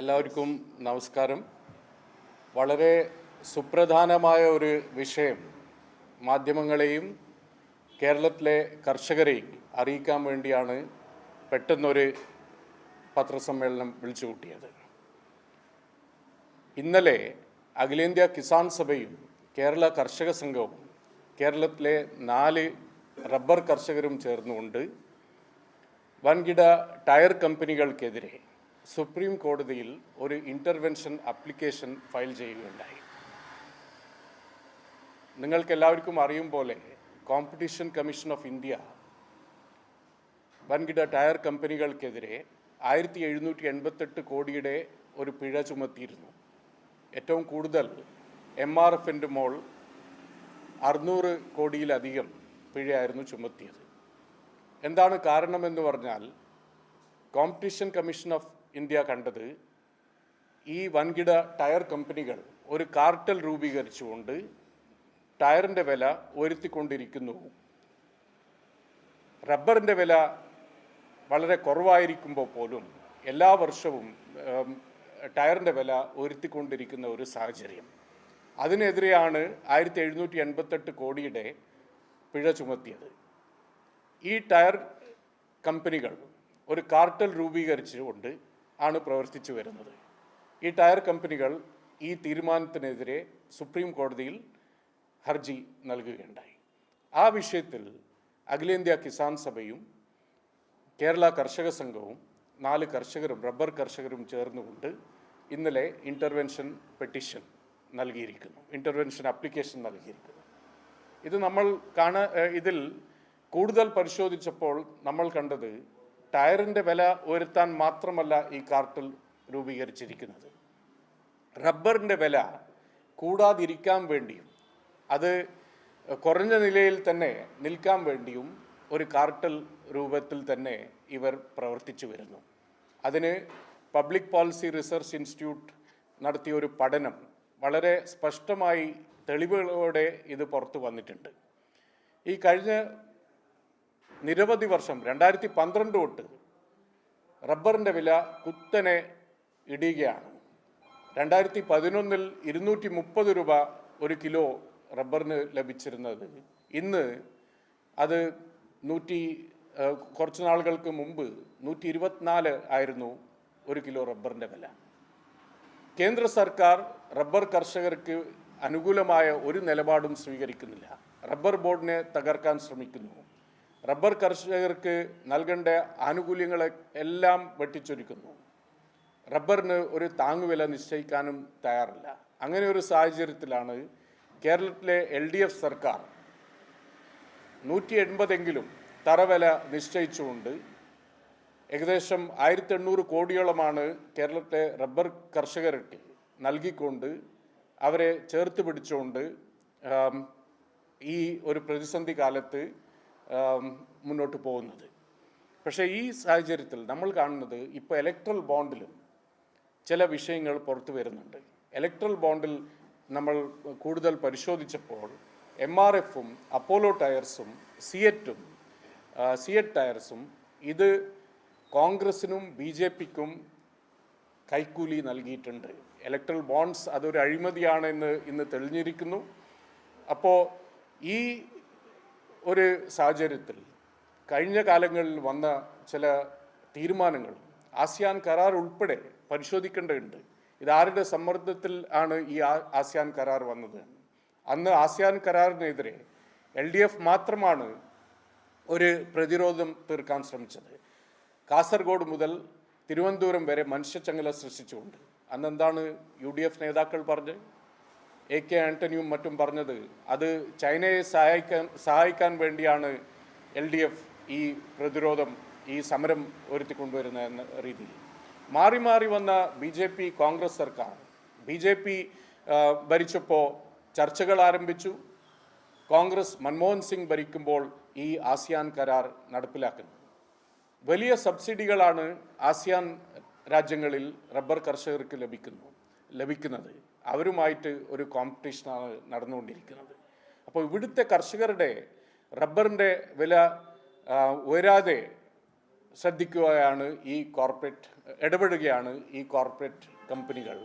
എല്ലാവർക്കും നമസ്കാരം. വളരെ സുപ്രധാനമായ ഒരു വിഷയം മാധ്യമങ്ങളെയും കേരളത്തിലെ കർഷകരെയും അറിയിക്കാൻ വേണ്ടിയാണ് പെട്ടെന്നൊരു പത്രസമ്മേളനം വിളിച്ചു കൂട്ടിയത്. ഇന്നലെ അഖിലേന്ത്യാ കിസാൻ സഭയും കേരള കർഷക സംഘവും കേരളത്തിലെ നാല് റബ്ബർ കർഷകരും ചേർന്നുകൊണ്ട് വൻകിട ടയർ കമ്പനികൾക്കെതിരെ സുപ്രീം കോടതിയിൽ ഒരു ഇന്റർവെൻഷൻ അപ്ലിക്കേഷൻ ഫയൽ ചെയ്യുകയുണ്ടായി. നിങ്ങൾക്കെല്ലാവർക്കും അറിയും പോലെ കോമ്പറ്റീഷൻ കമ്മീഷൻ ഓഫ് ഇന്ത്യ വൻകിട ടയർ കമ്പനികൾക്കെതിരെ ആയിരത്തി എഴുന്നൂറ്റി എൺപത്തെട്ട് കോടിയുടെ ഒരു പിഴ ചുമത്തിയിരുന്നു. ഏറ്റവും കൂടുതൽ എം ആർ എഫിന്റെ മോൾ അറുന്നൂറ് കോടിയിലധികം പിഴയായിരുന്നു ചുമത്തിയത്. എന്താണ് കാരണമെന്ന് പറഞ്ഞാൽ കോമ്പറ്റീഷൻ കമ്മീഷൻ ഓഫ് ഇന്ത്യ കണ്ടത് ഈ വൻകിട ടയർ കമ്പനികൾ ഒരു കാർട്ടൽ രൂപീകരിച്ചുകൊണ്ട് ടയറിന്റെ വില ഉയർത്തിക്കൊണ്ടിരിക്കുന്നു. റബ്ബറിന്റെ വില വളരെ കുറവായിരിക്കുമ്പോൾ പോലും എല്ലാ വർഷവും ടയറിന്റെ വില ഉയർത്തിക്കൊണ്ടിരിക്കുന്ന ഒരു സാഹചര്യം. അതിനെതിരെയാണ് ആയിരത്തി എഴുന്നൂറ്റി എൺപത്തെട്ട് കോടിയുടെ പിഴ ചുമത്തിയത്. ഈ ടയർ കമ്പനികൾ ഒരു കാർട്ടൽ രൂപീകരിച്ചുകൊണ്ട് ആണ് പ്രവർത്തിച്ചു വരുന്നത്. ഈ ടയർ കമ്പനികൾ ഈ തീരുമാനത്തിനെതിരെ സുപ്രീം കോടതിയിൽ ഹർജി നൽകുകയുണ്ടായി. ആ വിഷയത്തിൽ അഖിലേന്ത്യാ കിസാൻ സഭയും കേരള കർഷക സംഘവും നാല് കർഷകരും റബ്ബർ കർഷകരും ചേർന്നുകൊണ്ട് ഇന്നലെ ഇന്റർവെൻഷൻ പെറ്റീഷൻ നൽകിയിരിക്കുന്നു. ഇന്റർവെൻഷൻ അപ്ലിക്കേഷൻ നൽകിയിരിക്കുന്നു. ഇത് നമ്മൾ കാണ ഇതിൽ കൂടുതൽ പരിശോധിച്ചപ്പോൾ നമ്മൾ കണ്ടത് ടയറിന്റെ വില ഉയർത്താൻ മാത്രമല്ല ഈ കാർട്ടൽ രൂപീകരിച്ചിരിക്കുന്നത്. റബ്ബറിന്റെ വില കൂടാതിരിക്കാൻ വേണ്ടിയും അത് കുറഞ്ഞ നിലയിൽ തന്നെ നിൽക്കാൻ വേണ്ടിയും ഒരു കാർട്ടൽ രൂപത്തിൽ തന്നെ ഇവർ പ്രവർത്തിച്ചു വരുന്നു. അതിന് പബ്ലിക് പോളിസി റിസർച്ച് ഇൻസ്റ്റിറ്റ്യൂട്ട് നടത്തിയ ഒരു പഠനം വളരെ സ്പഷ്ടമായി തെളിവുകളോടെ ഇത് പുറത്തു വന്നിട്ടുണ്ട്. ഈ കഴിഞ്ഞ നിരവധി വർഷം രണ്ടായിരത്തി പന്ത്രണ്ട് തൊട്ട് റബ്ബറിന്റെ വില കുത്തനെ ഇടിയുകയാണ്. രണ്ടായിരത്തി പതിനൊന്നിൽ ഇരുന്നൂറ്റി മുപ്പത് രൂപ ഒരു കിലോ റബ്ബറിന് ലഭിച്ചിരുന്നത്. ഇന്ന് അത് നൂറ്റി കുറച്ച് നാളുകൾക്ക് മുമ്പ് നൂറ്റി ഇരുപത്തിനാല് ആയിരുന്നു ഒരു കിലോ റബ്ബറിന്റെ വില. കേന്ദ്ര സർക്കാർ റബ്ബർ കർഷകർക്ക് അനുകൂലമായ ഒരു നിലപാടും സ്വീകരിക്കുന്നില്ല. റബ്ബർ ബോർഡിനെ തകർക്കാൻ ശ്രമിക്കുന്നു. റബ്ബർ കർഷകർക്ക് നൽകേണ്ട ആനുകൂല്യങ്ങളെ എല്ലാം വെട്ടിച്ചൊരുക്കുന്നു. റബ്ബറിന് ഒരു താങ്ങുവില നിശ്ചയിക്കാനും തയ്യാറില്ല. അങ്ങനെ ഒരു സാഹചര്യത്തിലാണ് കേരളത്തിലെ എൽ ഡി എഫ് സർക്കാർ നൂറ്റി എൺപതെങ്കിലും തറവില നിശ്ചയിച്ചുകൊണ്ട് ഏകദേശം ആയിരത്തി എണ്ണൂറ് കോടിയോളമാണ് കേരളത്തിലെ റബ്ബർ കർഷകർക്ക് നൽകിക്കൊണ്ട് അവരെ ചേർത്ത് പിടിച്ചുകൊണ്ട് ഈ ഒരു പ്രതിസന്ധി കാലത്ത് മുന്നോട്ട് പോകുന്നത്. പക്ഷേ ഈ സാഹചര്യത്തിൽ നമ്മൾ കാണുന്നത് ഇപ്പോൾ ഇലക്ട്രൽ ബോണ്ടിലും ചില വിഷയങ്ങൾ പുറത്തു വരുന്നുണ്ട്. ഇലക്ട്രൽ ബോണ്ടിൽ നമ്മൾ കൂടുതൽ പരിശോധിച്ചപ്പോൾ എം ആർ എഫും അപ്പോലോ ടയർസും സിയറ്റും സിയറ്റ് ടയർസും ഇത് കോൺഗ്രസിനും ബി ജെ പിക്കും കൈക്കൂലി നൽകിയിട്ടുണ്ട്. ഇലക്ട്രൽ ബോണ്ട്സ് അതൊരു അഴിമതിയാണെന്ന് ഇന്ന് തെളിഞ്ഞിരിക്കുന്നു. അപ്പോൾ ഈ ഒരു സാഹചര്യത്തിൽ കഴിഞ്ഞ കാലങ്ങളിൽ വന്ന ചില തീരുമാനങ്ങൾ ആസിയാൻ കരാർ ഉൾപ്പെടെ പരിശോധിക്കേണ്ടതുണ്ട്. ഇതാരുടെ സമ്മർദ്ദത്തിൽ ആണ് ഈ ആസിയാൻ കരാർ വന്നത്? അന്ന് ആസിയാൻ കരാറിനെതിരെ എൽ ഡി എഫ് മാത്രമാണ് ഒരു പ്രതിരോധം തീർക്കാൻ ശ്രമിച്ചത്. കാസർഗോഡ് മുതൽ തിരുവനന്തപുരം വരെ മനുഷ്യച്ചങ്ങല സൃഷ്ടിച്ചുകൊണ്ട്. അന്ന് എന്താണ് യു ഡി എഫ് നേതാക്കൾ പറഞ്ഞത്? എ കെ ആന്റണിയും മറ്റും പറഞ്ഞത്. അത് ചൈനയെ സഹായിക്കാൻ സഹായിക്കാൻ വേണ്ടിയാണ് എൽ ഡി എഫ് ഈ പ്രതിരോധം ഈ സമരം ഒരുത്തിക്കൊണ്ടുവരുന്ന എന്ന രീതിയിൽ. മാറി മാറി വന്ന ബി ജെ പി കോൺഗ്രസ് സർക്കാർ ബി ജെ പി ഭരിച്ചപ്പോൾ ചർച്ചകൾ ആരംഭിച്ചു. കോൺഗ്രസ് മൻമോഹൻ സിംഗ് ഭരിക്കുമ്പോൾ ഈ ആസിയാൻ കരാർ നടപ്പിലാക്കുന്നു. വലിയ സബ്സിഡികളാണ് ആസിയാൻ രാജ്യങ്ങളിൽ റബ്ബർ കർഷകർക്ക് ലഭിക്കുന്നു ലഭിക്കുന്നത്. അവരുമായിട്ട് ഒരു കോമ്പറ്റീഷനാണ് നടന്നുകൊണ്ടിരിക്കുന്നത്. അപ്പോൾ ഇവിടുത്തെ കർഷകരുടെ റബ്ബറിന്റെ വില ഉയരാതെ ശ്രദ്ധിക്കുകയാണ് ഈ കോർപ്പറേറ്റ് ഇടപെടുകയാണ് ഈ കോർപ്പറേറ്റ് കമ്പനികൾ